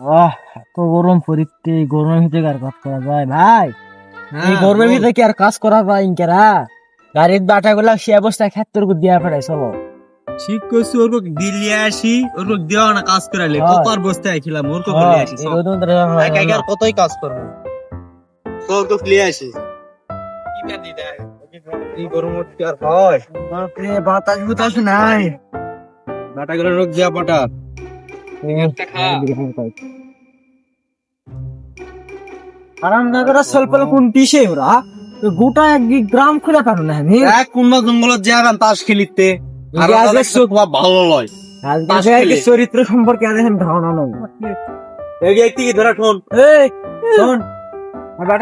আহ এত গরম এই গরমের ভিতরে আর কাজ করা যায় ভাই? এই গরমের ভিতরে কি আর কাজ করা যায় ইনকেরা? গাড়ির বাটা গুলা সে অবস্থায় ক্ষেত্র দিয়া ফেলে সব ঠিক করছি ওর দিল্লি আসি ওর দেওয়া না কাজ করালে। কত আর বসতে আইছিলাম ওর কো বলে আসি সব। একা আর কতই কাজ করব? তোর তো ফ্লি আসি। এই গরম কি আর হয়? বাতাস বুতাস নাই। বাটা করে রোগ দিয়া পাটা আরাম না কোন পিছে ওরা? গোটা এক গ্রাম খুলে পারো আমি এক কোন জঙ্গলত যাবেন তাস খেলিতে আর ভালো লয়। চরিত্র সম্পর্কে ধারণা একটি ধরা এই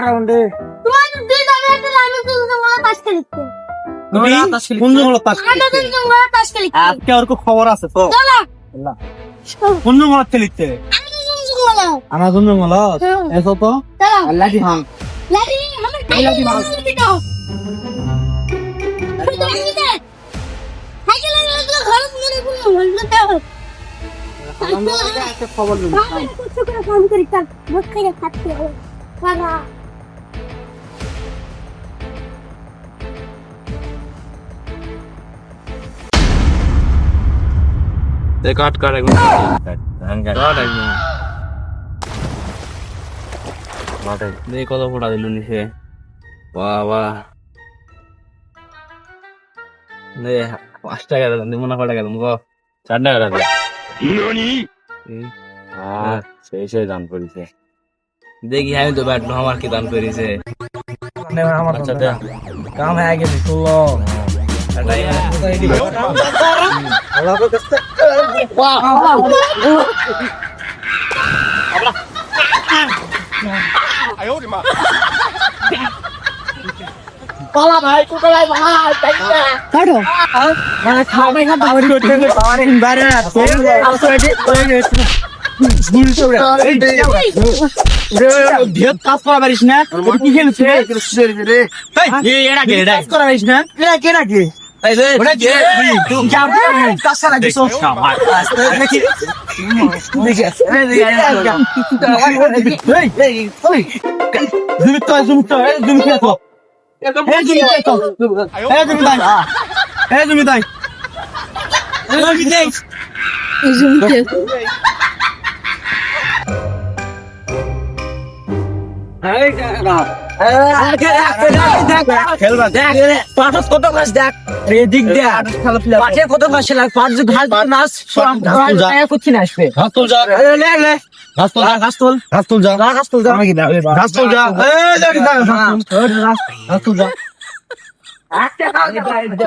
রাউন্ডে তোমার দুই আমি তাস খেলতে? কোন তাস খেলতে? আজকে ওর খবর আছে তো? চলো। কোন জঙ্গলত খেলিতে আমার কোন জঙ্গলত? এসো তো লাঠি আমি লাঠি। পিটাও কাট কাট একদম। কাট একদম। দেখি কত ফোটা দিল নিচে। বাহ বাহ পাঁচ টাকা দিলাম দিব না কয় টাকা দিলাম গো চার টাকা দিলাম সেই সেই দান করেছে। দেখি আমি তো ব্যাট আমার কি দান করেছে? আমার আচ্ছা, কাম হয়ে গেছে ষোলো। হ্যাঁ। পালা ভাই কোথায় ভাই কাটো মানে খাবে না দাওরি করতে পারে বাইরে আছে আসলে ভিয়ত কাজ করা পারিস না কি খেলছে এই এরা কে এরা কাজ করা পারিস না এরা কে নাকি খেলবা দেখ কত ক্লাস দেখ এদিক দেখ পাঠে কত ক্লাস লাগ পাঠ যে ঘাস নাচ করছি না আসবে। ঘাস তুল যা। লে লে ঘাস তুল ঘাস তোল। ঘাস তুল যা। ঘাস তোল দাও। ঘাস তুল যা। ঘাস তোল যা। এই যে।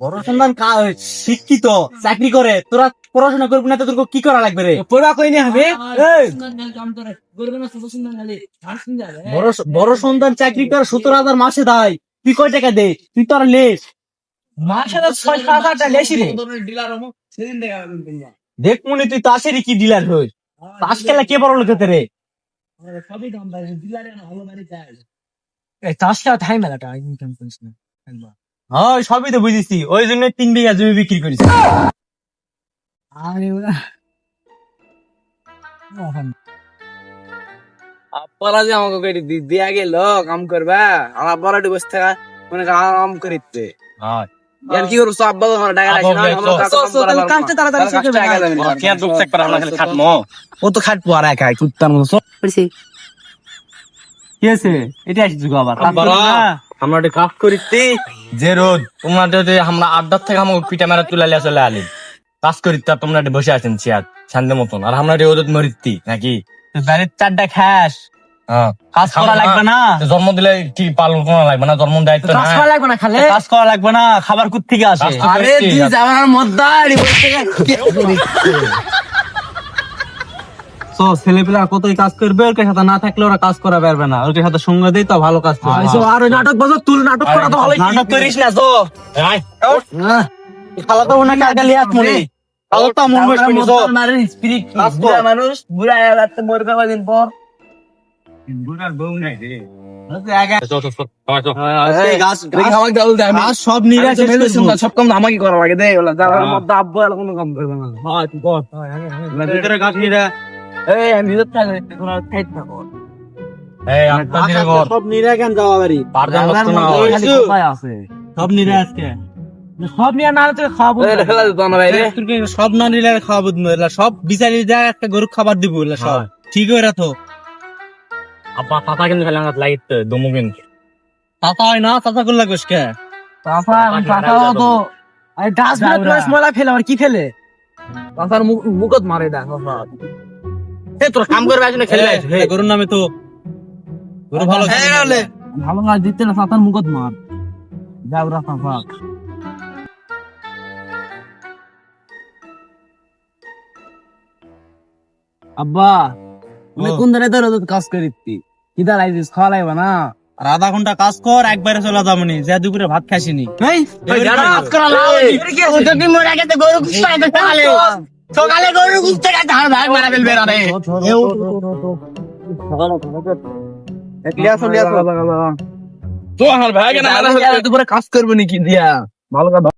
বড় সন্তান শিক্ষিত চাকরি করে। তোরা পড়াশোনা করবি না তো তোর কি করা লাগবে রে? পড়া কই না হবে বড় সন্তান চাকরি করে সতেরো হাজার মাসে দেয়। তুই কয় টাকা দে? তুই তো আর লেস। মাসে তো ছয় সাত হাজার লেসি রে দেখ মনে তুই তাসেরই কি ডিলার হই? তাস খেলা কে বড় লোকেতে রে? এই তাস খেলা থাই মেলাটা ইনকাম করিস না? হ্যাঁ সবই তো বুঝেছি। ওই জন্য তিন বিঘা জমি বিক্রি আরে ওরা। আপারা যে আমাকে গাড়ি দি দিয়া গেল কাম করবা? আমার বড় বসে থাকা মানে করিতে। হ্যাঁ ইয়ার কি করছ আব্বা আমার টাকা রাখি না আমরা কাজ কাম করা পারব কাজটা তাড়াতাড়ি না। শিখে টাকা দেবেন না। কে দুঃখ থাকবে আমরা খালি খাটমো ও তো খাটবো আর একাই কুত্তার মতো। কি আছে এটা আসছে যুগ আবার। আমরা একটা কাজ করিতে যে রোদ তোমরা যদি আমরা আড্ডার থেকে আমাকে পিঠা মেরা চলে আলি কাজ করিতে আর তোমরা একটু বসে আছেন চেয়ার শান্তি মতন। আর আমরা রোদ মরিতি নাকি? বাড়ির চারটা খাস। হ্যাঁ। কাজ করা লাগবে না। জন্ম দিলে কি পালন করা লাগবে না? জন্ম দায়িত্ব কাজ করা লাগবে না খালে? কাজ করা লাগবে না খাবার কুত থেকে আসে? আরে তুই যাওয়ার মদ্দারি ছেলেপেলা কতই কাজ করবে? ওর সাথে না থাকলে ওরা কাজ করা পারবে না। ওর সাথে সঙ্গ দেই তো ভালো কাজ করবে। আর ওই নাটক বাজো তুল নাটক করা তো নাটক করিস না তো। আয়। খালা তো ওনাকে আগে লিয়াত মনে খালা তো মন বসে তো স্পিরিট বুড়া মানুষ বুড়া মরবে কদিন পর? দাও দে আমি। গাছ সব নিরাশ কাম আমাকে করা লাগে। দে ওলা আব্বু কোনো কাম করবে না। এই আমি খাইত থাকো। এই আটটা কর সব নিরা কেন যাওয়া বাড়ি? পারজান আমার না খালি কোথায় আছে? সব নিরা আজকে। সব নিয়ে না তুই খাব খেলা দিত আমার বাইরে। তোর কি সব না নিলে সব বিচারি যা একটা গরু খাবার দিব সব। ঠিক হয়ে রাখো। আপা পাতা কিন্তু দমু কিন্তু। চাচা হয় না চাচা করলে কে? চাচা আমি চাচা তো আরে ডাস্টবিনে তোর ময়লা ফেলে আর কি ফেলে মুখত মারে দা চাচা তোর কাম করবে আসলে খেলে আইছ হে গরুর নামে তো গরু ভালো ভালো না দিতে না চাচার মুখত মার যাওরা চাচা আব্বা তুমি ও। কোন ধরে ধরে কাজ করিতি কি দাঁড়াইছিস খাওয়া লাগবে না আর আধা ঘণ্টা কাজ কর একবারে চলে যাবনি যে দুপুরে ভাত খাসিনি এই কাজ করা লাভ যদি মরে গেছে গরু গুস্ত আইতে সকালে গরু গুস্ত খাইতে আর ভাই মারা ফেলবে রে তো আমার ভাই কেন দুপুরে কাজ করব নাকি দিয়া? ভালো কথা